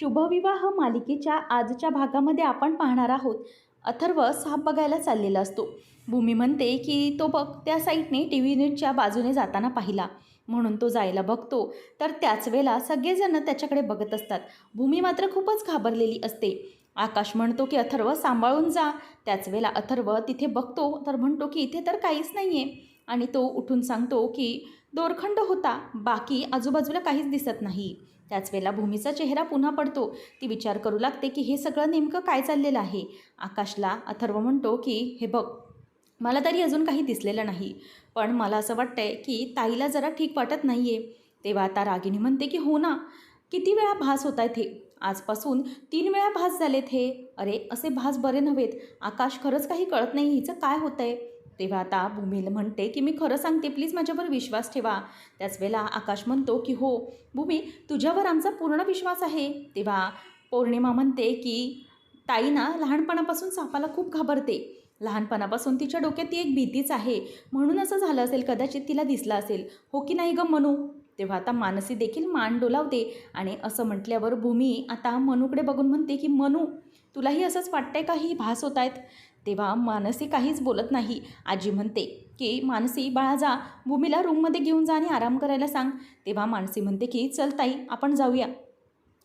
शुभविवाह मालिकेच्या आजच्या भागामध्ये आपण पाहणार आहोत. अथर्व साप बघायला चाललेला असतो. भूमी म्हणते की तो बघ त्या साईटने टी व्ही नीटच्या बाजूने जाताना पाहिला. म्हणून तो जायला बघतो. तर त्याच वेळेला सगळेजण त्याच्याकडे बघत असतात. भूमी मात्र खूपच घाबरलेली असते. आकाश म्हणतो की अथर्व सांभाळून जा. त्याच वेळेला अथर्व तिथे बघतो तर म्हणतो की इथे तर काहीच नाही आहे आणि तो उठून सांगतो की दोरखंड होता बाकी आजूबाजूला काहीच दिसत नाही. त्याच वेळेला भूमीचा चेहरा पुन्हा पडतो. ती विचार करू लागते की हे सगळं नेमकं काय चाललेलं आहे? आकाशला अथर्व म्हणतो की हे बघ मला तरी अजून काही दिसलेलं नाही. पण मला असं वाटतंय की ताईला जरा ठीक वाटत नाही आहे तेव्हा आता रागिनी म्हणते की हो ना. किती वेळा भास होत आहेत हे? आजपासून तीन वेळा भास झालेत हे. अरे असे भास बरे नव्हेत. आकाश खरंच काही कळत नाही हिचं काय होतं आहे तेव्हा आता भूमीला म्हणते की मी खरं सांगते प्लीज माझ्यावर विश्वास ठेवा. त्याच वेळेला आकाश म्हणतो की हो भूमी तुझ्यावर आमचा पूर्ण विश्वास आहे. तेव्हा पौर्णिमा म्हणते की ताई ना लहानपणापासून सापाला खूप घाबरते. लहानपणापासून तिच्या डोक्यात ती एक भीतीच आहे. म्हणून असं झालं असेल कदाचित तिला दिसलं असेल. हो की नाही गं मनू? तेव्हा आता मानसी देखील मान डोलावते आणि असं म्हटल्यावर भूमी आता मनूकडे बघून म्हणते की मनू तुलाही असंच वाटतंय का ही भास होत आहेत तेव्हा मानसी काहीच बोलत नाही. आजी म्हणते की मानसी बाळा जा. भूमीला रूममध्ये घेऊन जा आणि आराम करायला सांग. तेव्हा मानसी म्हणते की चल ताई आपण जाऊया.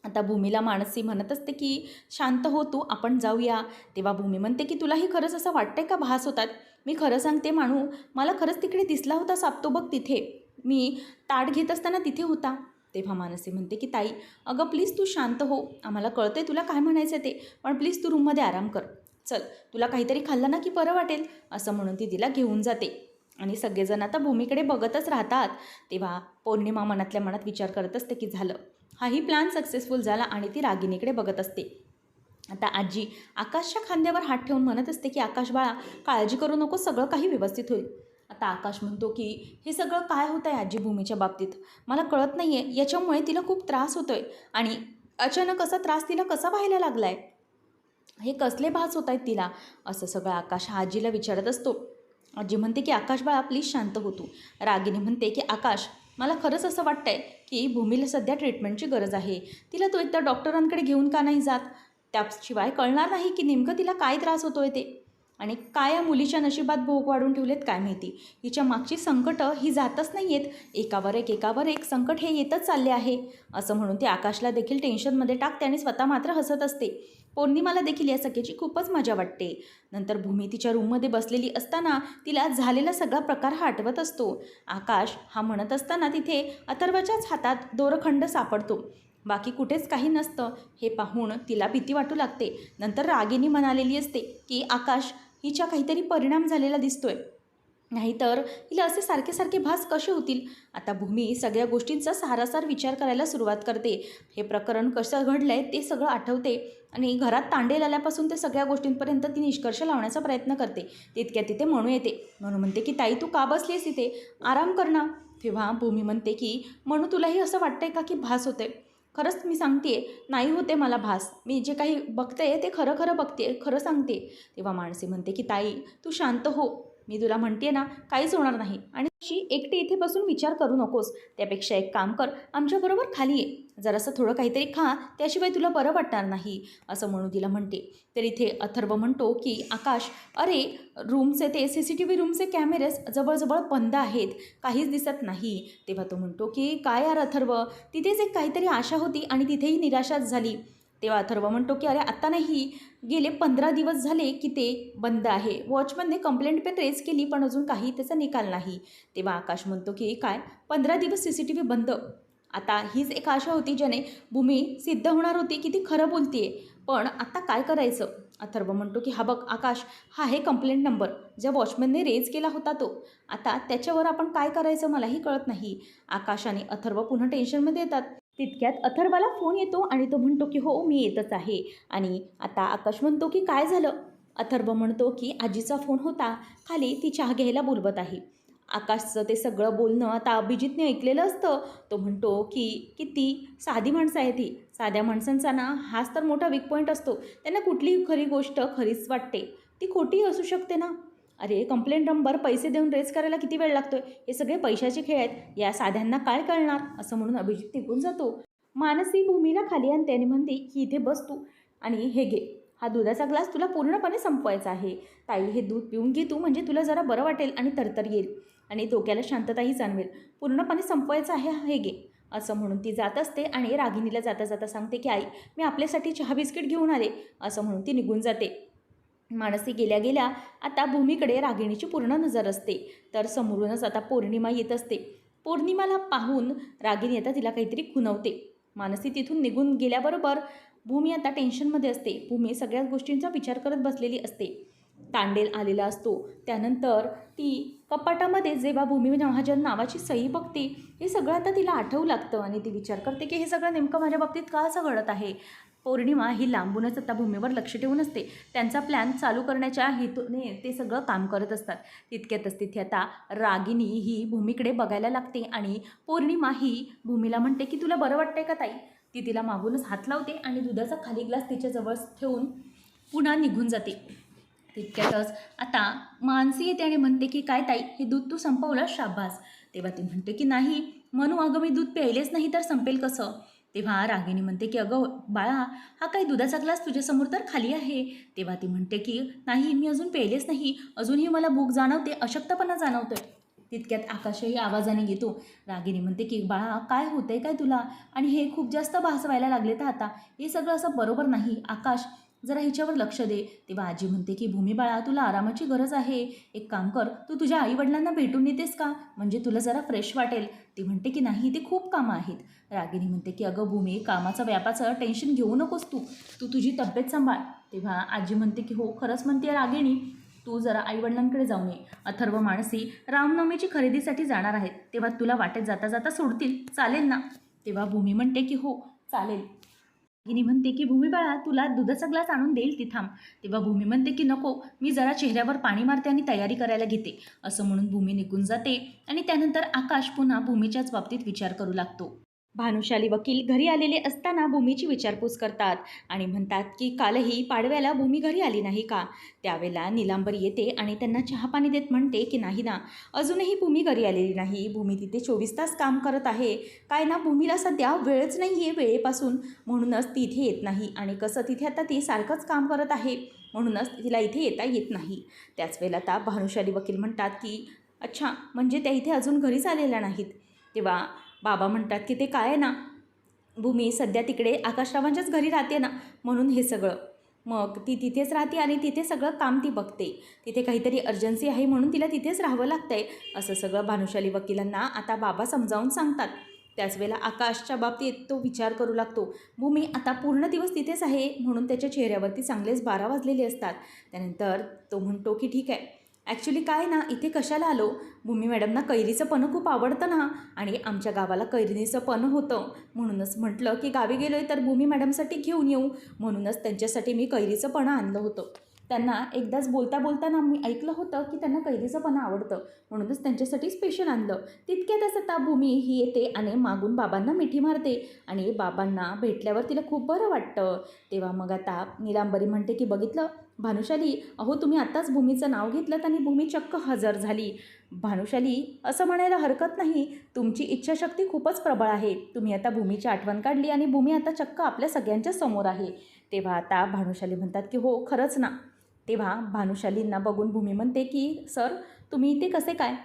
आता भूमीला मानसी म्हणत असते की शांत हो तू आपण जाऊया. तेव्हा भूमी म्हणते की तुलाही खरंच असं वाटतंय का भास होतात? मी खरं सांगते माणू मला खरंच तिकडे दिसला होता सापतो बघ तिथे. मी ताट घेत असताना तिथे होता. तेव्हा मानसी म्हणते की ताई अगं प्लीज तू शांत हो. आम्हाला कळतंय तुला काय म्हणायचं ते पण प्लीज तू रूममध्ये आराम कर. चल तुला काहीतरी खाल्लं ना की बरं वाटेल असं म्हणून ती तिला घेऊन जाते. आणि सगळेजण आता भूमीकडे बघतच राहतात. तेव्हा पौर्णिमा मनातल्या मनात विचार करत असते की झालं. हाही प्लॅन सक्सेसफुल झाला आणि ती रागिनीकडे बघत असते. आता आजी आकाशच्या खांद्यावर हात ठेवून म्हणत असते की आकाश बाळा काळजी करू नको सगळं काही व्यवस्थित होईल. आता आकाश म्हणतो की हे सगळं काय होतं आहे आजी भूमीच्या बाबतीत? मला कळत नाही आहे याच्यामुळे तिला खूप त्रास होतो आहे आणि अचानक असा त्रास तिला कसा व्हायला लागला आहे हे कसले भास होत आहेत तिला? असं सगळं आकाश हा आजीला विचारत असतो. आजी म्हणते की आकाश बाळा प्लीज शांत होतो. रागिनी म्हणते की आकाश मला खरंच असं वाटतंय की भूमीला सध्या ट्रीटमेंटची गरज आहे. तिला तो एकदा डॉक्टरांकडे घेऊन का नाही जात? त्याशिवाय कळणार नाही की नेमकं तिला काय त्रास होतोय ते. आणि काय या मुलीच्या नशिबात भोग वाढून ठेवलेत काय माहिती? हिच्या मागची संकटं ही जातच नाही आहेत एकावर एक एकावर एक संकट हे येतच चालले आहे. असं म्हणून ती आकाशला देखील टेन्शनमध्ये टाकते आणि स्वतः मात्र हसत असते. पौर्णिमाला देखील या सखेची खूपच मजा वाटते. नंतर भूमी तिच्या रूममध्ये बसलेली असताना तिला झालेला सगळा प्रकार हा आठवत असतो. आकाश हा म्हणत असताना तिथे अथर्वच्याच हातात दोरखंड सापडतो. बाकी कुठेच काही नसतं. हे पाहून तिला भीती वाटू लागते. नंतर रागिनी म्हणालेली असते की आकाश हिच्या काहीतरी परिणाम झालेला दिसतोय. नाहीतर हिला असे सारखे सारखे भास कसे होतील? आता भूमी सगळ्या गोष्टींचा सारासार विचार करायला सुरुवात करते. हे प्रकरण कसं घडलं आहे ते सगळं आठवते आणि घरात तांडेल आल्यापासून ते सगळ्या गोष्टींपर्यंत ती निष्कर्ष लावण्याचा प्रयत्न करते. तितक्या तिथे म्हणू येते. म्हणू म्हणते की ताई तू का बसलीस तिथे आराम कर ना. तेव्हा भूमी म्हणते की म्हणू तुलाही असं वाटतंय का की भास होते खरंच मी सांगते नाही होते मला भास. मी जे काही बघते ते खरं खरं बघते खरं सांगते तेव्हा माणसे म्हणते की ताई तू शांत हो. मी तुला म्हणते ना काहीच होणार नाही. आणि अशी एकटी इथे बसून विचार करू नकोस. त्यापेक्षा एक काम कर आमच्याबरोबर खाली ये. जरासं थोडं काहीतरी खा त्याशिवाय तुला बरं वाटणार नाही असं म्हणू तिला म्हणते. तर इथे अथर्व म्हणतो की आकाश अरे रूमचे ते सी सी टी व्ही रूमचे कॅमेरेस जवळजवळ बंद आहेत. काहीच दिसत नाही. तेव्हा तो म्हणतो की काय यार अथर्व? तिथेच एक काहीतरी आशा होती आणि तिथेही निराशाच झाली. तेव्हा अथर्व म्हणतो की अरे आत्ता नाही. गेले पंधरा दिवस झाले की ते बंद आहे. वॉचमनने कंप्लेंट पण रेज केली पण अजून काही त्याचा निकाल नाही. तेव्हा आकाश म्हणतो की काय? पंधरा दिवस सी सी टी व्ही बंद. आता हीच एक आशा होती ज्याने भूमी सिद्ध होणार होती की ती खरं बोलतीये. पण आता काय करायचं? अथर्व म्हणतो की हा बघ आकाश हा आहे कंप्लेंट नंबर ज्या वॉचमॅनने रेज केला होता तो. आता त्याच्यावर आपण काय करायचं मलाही कळत नाही. आकाश आणि अथर्व पुन्हा टेन्शनमध्ये येतात. तितक्यात अथर्वाला फोन येतो आणि तो म्हणतो की हो मी येतच आहे. आणि आता आकाश म्हणतो की काय झालं? अथर्व म्हणतो की आजीचा फोन होता. खाली ती चहा घ्यायला बोलवत आहे. आकाशचं ते सगळं बोलणं आता अभिजितने ऐकलेलं असतं. तो म्हणतो की किती? साधी माणसं आहे ती. साध्या माणसांचा ना हाच तर मोठा वीक पॉईंट असतो. त्यांना कुठलीही खरी गोष्ट खरीच वाटते. ती खोटी असू शकते ना? अरे कंप्लेंट नंबर पैसे देऊन रेज करायला किती वेळ लागतोय? हे सगळे पैशाचे खेळ आहेत. या साध्यांना काय कळणार? असं म्हणून अभिजित निघून जातो. मानसी भूमीला खाली आणि त्याने म्हणते की इथे बस तू. आणि हे घे. हा दुधाचा ग्लास तुला पूर्णपणे संपवायचा आहे. ताई हे दूध पिऊन घे तू म्हणजे तुला जरा बरं वाटेल आणि तरतर येईल. आणि डोक्याला शांतताही जाणवेल. पूर्णपणे संपवायचं आहे हे घे. असं म्हणून ती जात असते आणि रागिनीला जाता जाता सांगते की आई मी आपल्यासाठी चहा बिस्किट घेऊन आले. असं म्हणून ती निघून जाते. मानसी गेल्या गेल्या आता भूमीकडे रागिणीची पूर्ण नजर असते. तर समोरूनच आता पौर्णिमा येत असते. पौर्णिमाला पाहून रागिणी आता तिला काहीतरी खुणवते. मानसी तिथून निघून गेल्याबरोबर भूमी आता टेन्शनमध्ये असते. भूमी सगळ्याच गोष्टींचा विचार करत बसलेली असते. तांडेल आलेला असतो. त्यानंतर ती कपाटामध्ये जेव्हा भूमी महाजन नावाची सही बघते हे सगळं आता तिला आठवू लागतं आणि ती विचार करते की हे सगळं नेमकं माझ्या बाबतीत का असं घडत आहे? पौर्णिमा ही लांबूनच आता भूमीवर लक्ष ठेवून असते. त्यांचा प्लॅन चालू करण्याच्या हेतूने ते सगळं काम करत असतात. तितक्यातच तिथे आता रागिनी ही भूमीकडे बघायला लागते आणि पौर्णिमा ही भूमीला म्हणते की तुला बरं वाटतंय का ताई? ती तिला मागूनच हात लावते आणि दुधाचा खाली ग्लास तिच्याजवळ ठेवून पुन्हा निघून जाते. तितक्यातच आता मानसी येते आणि म्हणते की काय ताई हे दूध तू संपवलं? शाबास. तेव्हा ती म्हणते की नाही म्हणू अगं मी दूध प्यायलेच नाही तर संपेल कसं? तेव्हा रागिणी म्हणते की अगं बाळा हा काही दुधाचा ग्लास तुझ्यासमोर तर खाली आहे. तेव्हा ती म्हणते की नाही मी अजून पेलेच नाही. अजूनही मला भूक जाणवते अशक्तपणा जाणवतोय. तितक्यात आकाशही आवाजाने येतो. रागिणी म्हणते की बाळा काय होतंय काय तुला? आणि हे खूप जास्त भासवायला लागले तर आता. हे सगळं असं बरोबर नाही. आकाश जरा हिच्यावर लक्ष दे. तेव्हा आजी म्हणते की भूमी बाळा तुला आरामाची गरज आहे. एक काम कर तू तुझ्या आईवडिलांना भेटून येतेस का? म्हणजे तुला जरा फ्रेश वाटेल. ती म्हणते की नाही ते खूप कामं आहेत. रागिनी म्हणते की अगं भूमी कामाचं व्यापाचं टेन्शन घेऊ नकोस तू. तू तुझी तब्येत सांभाळ. तेव्हा आजी म्हणते की हो खरंच म्हणते रागिणी. तू जरा आईवडिलांकडे जाऊन ये अथर्व माणसी रामनवमीची खरेदीसाठी जाणार आहेत. तेव्हा तुला वाटेत जाता जाता सोडतील. चालेल ना? तेव्हा भूमी म्हणते की हो चालेल. रागिनी म्हणते की भूमी बाळा तुला दुधाचा ग्लास आणून देईल ती थांब. तेव्हा भूमी म्हणते की नको मी जरा चेहऱ्यावर पाणी मारते आणि तयारी करायला घेते. असं म्हणून भूमी निघून जाते आणि त्यानंतर आकाश पुन्हा भूमीच्याच बाबतीत विचार करू लागतो. भानुशाली वकील घरी आलेले असताना भूमीची विचारपूस करतात आणि म्हणतात की कालही पाडव्याला भूमी घरी आली नाही का? त्यावेळेला निलांबर येते आणि त्यांना चहा पाणी देत म्हणते की नाही ना अजूनही भूमी घरी आलेली नाही. भूमी तिथे चोवीस तास काम करत आहे. काय ना भूमीला सध्या वेळच नाही आहे वेळेपासून. म्हणूनच ती इथे येत नाही आणि कसं तिथे आता ती सारखंच काम करत आहे. म्हणूनच तिला इथे येता येत नाही. त्याच वेळेला आता भानुशाली वकील म्हणतात की अच्छा म्हणजे त्या इथे अजून घरीच आलेल्या नाहीत. तेव्हा बाबा म्हणतात की ते काय आहे ना? भूमी सध्या तिकडे आकाशरावांच्याच घरी राहते ना? म्हणून हे सगळं. मग ती तिथेच राहते आणि तिथे सगळं काम ती बघते. तिथे काहीतरी अर्जन्सी आहे म्हणून तिला तिथेच राहावं लागतंय. असं सगळं भानुशाली वकिलांना आता बाबा समजावून सांगतात. त्याच वेळेला आकाशच्या बाबतीत तो विचार करू लागतो. भूमी आता पूर्ण दिवस तिथेच आहे? म्हणून त्याच्या चेहऱ्यावरती चांगलेच बारा वाजलेले असतात. त्यानंतर तो म्हणतो की ठीक आहे. ॲक्च्युली काय ना इथे कशाला आलो? भूमी मॅडमना कैरीचं पणं खूप आवडतं ना. आणि आमच्या गावाला कैरीचं पणं होतं. म्हणूनच म्हटलं की गावी गेलो आहे तर भूमी मॅडमसाठी घेऊन येऊ. म्हणूनच त्यांच्यासाठी मी कैरीचं पणं आणलं होतं. त्यांना एकदाच बोलता बोलताना मी ऐकलं होतं की त्यांना कैरीचं पण आवडतं. म्हणूनच त्यांच्यासाठी स्पेशल आणलं. तितक्यातच आता भूमी ही येते आणि मागून बाबांना मिठी मारते आणि बाबांना भेटल्यावर तिला खूप बरं वाटतं. तेव्हा मग आता निलांबरी म्हणते की बघितलं भानुशाली अहो तुम्ही आत्ताच भूमीचं नाव घेतलं आणि भूमी चक्क हजर झाली. भानुशाली असं म्हणायला हरकत नाही. तुमची इच्छाशक्ती खूपच प्रबळ आहे. तुम्ही आता भूमीची आठवण काढली आणि भूमी आता चक्क आपल्या सगळ्यांच्या समोर आहे. तेव्हा आता भानुशाली म्हणतात की हो खरंच ना. तेव्हा भानुशालींना बघून भूमी म्हणते की सर तुम्ही इथे कसे काय?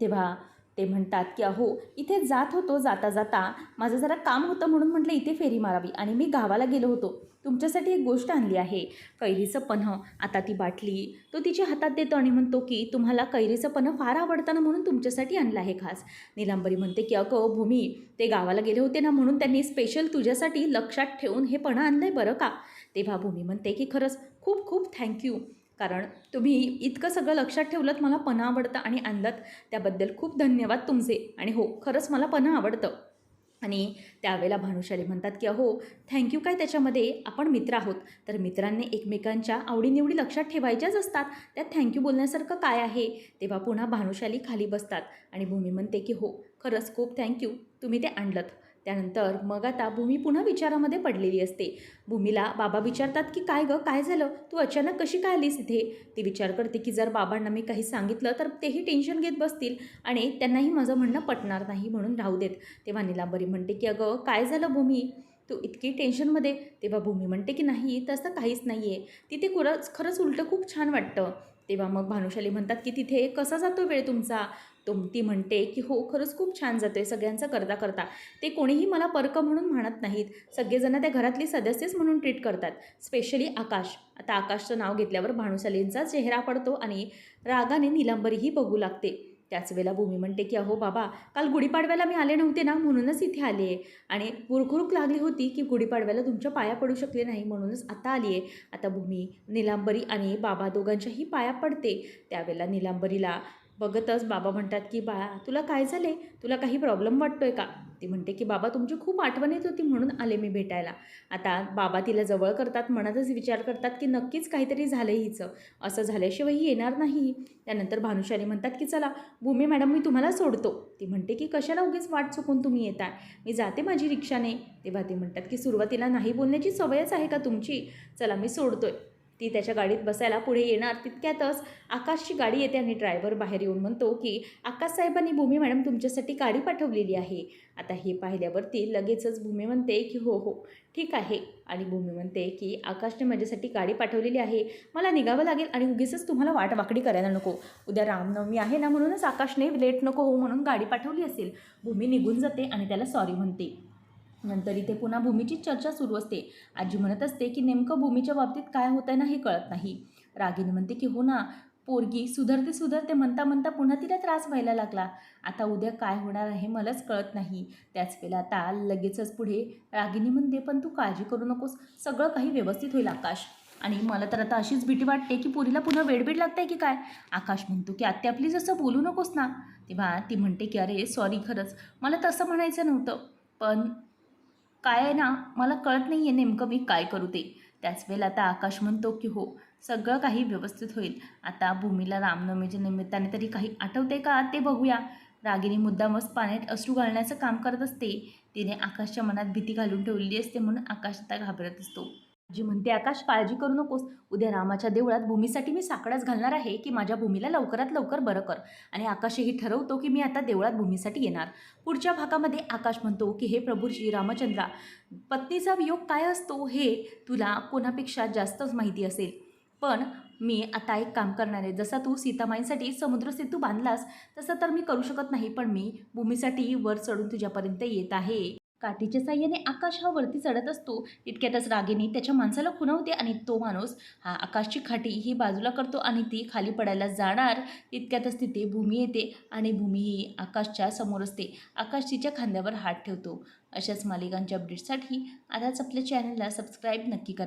तेव्हा ते म्हणतात की अहो इथे जात होतो जाता जाता. माझं जरा काम होतं म्हणून म्हटलं इथे फेरी मारावी आणि मी गावाला गेलो होतो. तुमच्यासाठी एक गोष्ट आणली आहे. कैरीचं पन्ह. आता ती बाटली. तो तिच्या हातात देतो आणि म्हणतो की तुम्हाला कैरीचं पन्ह फार आवडतं ना म्हणून तुमच्यासाठी आणलं आहे खास. निलांबरी म्हणते की अगं भूमी ते गावाला गेले होते ना म्हणून त्यांनी स्पेशल तुझ्यासाठी लक्षात ठेवून हे पणं आणलं आहे बरं का? तेव्हा भूमी म्हणते की खरंच खूप खूप थँक्यू कारण तुम्ही इतकं सगळं लक्षात ठेवलं मला पणं आवडतं आणि आणलं त्याबद्दल खूप धन्यवाद तुमचे. आणि हो खरंच मला पणं आवडतं. आणि त्यावेळेला भानुशाली म्हणतात की अहो थँक्यू काय त्याच्यामध्ये? आपण मित्र आहोत. तर मित्रांनी एकमेकांच्या आवडीनिवडी लक्षात ठेवायच्याच असतात. त्यात थँक्यू बोलण्यासारखं काय आहे? तेव्हा पुन्हा भानुशाली खाली बसतात आणि भूमी म्हणते की हो खरंच खूप थँक्यू. तुम्ही ते आणलं त्यानंतर मग आता भूमी पुन्हा विचारामध्ये पडलेली असते. भूमीला बाबा विचारतात की काय गं? काय झालं? तू अचानक कशी काय आलीस इथे? ती विचार करते की जर बाबांना मी काही सांगितलं तर तेही टेन्शन घेत बसतील आणि त्यांनाही माझं म्हणणं पटणार नाही म्हणून राहू देत. तेव्हा निलांबरी म्हणते की अगं काय झालं भूमी? तू इतकी टेन्शनमध्ये? तेव्हा भूमी म्हणते की नाही तसं काहीच नाही आहे तिथे खरंच खरंच उलटं खूप छान वाटतं. तेव्हा मग भानुशाली म्हणतात की तिथे कसा जातो वेळ तुमचा? तुम ती म्हणते की हो खरंच खूप छान जातो आहे सगळ्यांचं करता करता. ते कोणीही मला पर्क म्हणून म्हणत नाहीत. सगळेजण त्या घरातली सदस्यच म्हणून ट्रीट करतात. स्पेशली आकाश. आता आकाशचं नाव घेतल्यावर भानुशालींचा चेहरा पडतो आणि रागाने निलांबरीही बघू लागते. त्याच वेळेला भूमी म्हणते की अहो बाबा काल गुढीपाडव्याला मी आले नव्हते ना म्हणूनच इथे आले आहे आणि गुरखुरूक लागली होती की गुढीपाडव्याला तुमच्या पाया पडू शकले नाही म्हणूनच आता आली आहे आता भूमी निलांबरी आणि बाबा दोघांच्याही पाया पडते. त्यावेळेला निलांबरीला बघतच बाबा म्हणतात की बाळा तुला काय झाले? तुला काही प्रॉब्लेम वाटतोय का? ती म्हणते की बाबा तुमची खूप आठवण येत होती म्हणून आले मी भेटायला. आता बाबा तिला जवळ करतात मनातच विचार करतात की नक्कीच काहीतरी झालं हिचं. असं झाल्याशिवाय ही येणार नाही. त्यानंतर भानुशाली म्हणतात की चला भूमी मॅडम मी तुम्हाला सोडतो. ती म्हणते की कशाला उगीच वाट चुकून तुम्ही येताय? मी जाते माझी रिक्षाने. तेव्हा ते म्हणतात की सुरुवातीला नाही बोलण्याची सवयच आहे का तुमची? चला मी सोडतोय. ती त्याच्या गाडीत बसायला पुढे येणार तितक्यातच आकाशची गाडी येते आणि ड्रायव्हर बाहेर येऊन म्हणतो की आकाश साहेबांनी भूमी मॅडम तुमच्यासाठी गाडी पाठवलेली आहे. आता हे पाहिल्यावरती लगेचच भूमी म्हणते की हो हो ठीक आहे. आणि भूमी म्हणते की आकाशने माझ्यासाठी गाडी पाठवलेली आहे. मला निघावं लागेल आणि उगीचच तुम्हाला वाट वाकडी करायला नको. उद्या रामनवमी आहे ना म्हणूनच आकाशने लेट नको हो म्हणून गाडी पाठवली असेल. भूमी निघून जाते आणि त्याला सॉरी म्हणते. नंतर इथे पुन्हा भूमीचीच चर्चा सुरू असते. आजी म्हणत असते की नेमकं भूमीच्या बाबतीत काय होत आहे ना हे कळत नाही. रागिनी म्हणते की हो ना पोरगी सुधरते सुधरते म्हणता म्हणता पुन्हा तिला त्रास व्हायला लागला. आता उद्या काय होणार आहे मलाच कळत नाही. त्याच वेळेला आता लगेचच पुढे रागिनी म्हणते पण तू काळजी करू नकोस. सगळं काही व्यवस्थित होईल आकाश. आणि मला तर आता अशीच भीती वाटते की पोरीला पुन्हा वेडबीड लागते की काय? आकाश म्हणतो की आत्या प्लीज असं बोलू नकोस ना. तेव्हा ती म्हणते की अरे सॉरी खरंच. मला तसं म्हणायचं नव्हतं. पण काय आहे ना मला कळत नाही आहे नेमकं मी काय करू ते. त्याच वेळेला आता आकाश म्हणतो की हो सगळं काही व्यवस्थित होईल. आता भूमीला रामनवमीच्या निमित्ताने तरी काही आठवते का? ते बघूया. रागिनी मुद्दामच पाण्यात अश्रू घालण्याचं काम करत असते. तिने आकाशच्या मनात भीती घालून ठेवलेली असते म्हणून आकाश आता घाबरत असतो. जी म्हणते आकाश काळजी करू नकोस. उद्या रामाच्या देवळात भूमीसाठी मी साकडाच घालणार आहे की माझ्या भूमीला लवकरात लवकर बरं कर. आणि आकाशही ठरवतो की मी आता देवळात भूमीसाठी येणार. पुढच्या भागामध्ये आकाश म्हणतो की हे प्रभू श्री रामचंद्रा पत्नीचा वियोग काय असतो हे तुला कोणापेक्षा जास्तच माहिती असेल. पण मी आता एक काम करणार आहे. जसा तू सीतामाईंसाठी समुद्र सेतू बांधलास तसं तर मी करू शकत नाही पण मी भूमीसाठी वर चढून तुझ्यापर्यंत येत आहे. काठीच्या साह्याने आकाश हा वरती चढत असतो तितक्यातच रागिनी त्याच्या माणसाला खुणावते आणि तो माणूस हा आकाशची खाटी ही बाजूला करतो आणि ती खाली पडायला जाणार तितक्यातच तिथे भूमी येते आणि भूमी ही आकाशच्या समोर असते. आकाश तिच्या खांद्यावर हात ठेवतो. अशाच मालिकांच्या अपडेटसाठी आताच आपल्या चॅनलला सबस्क्राईब नक्की करा.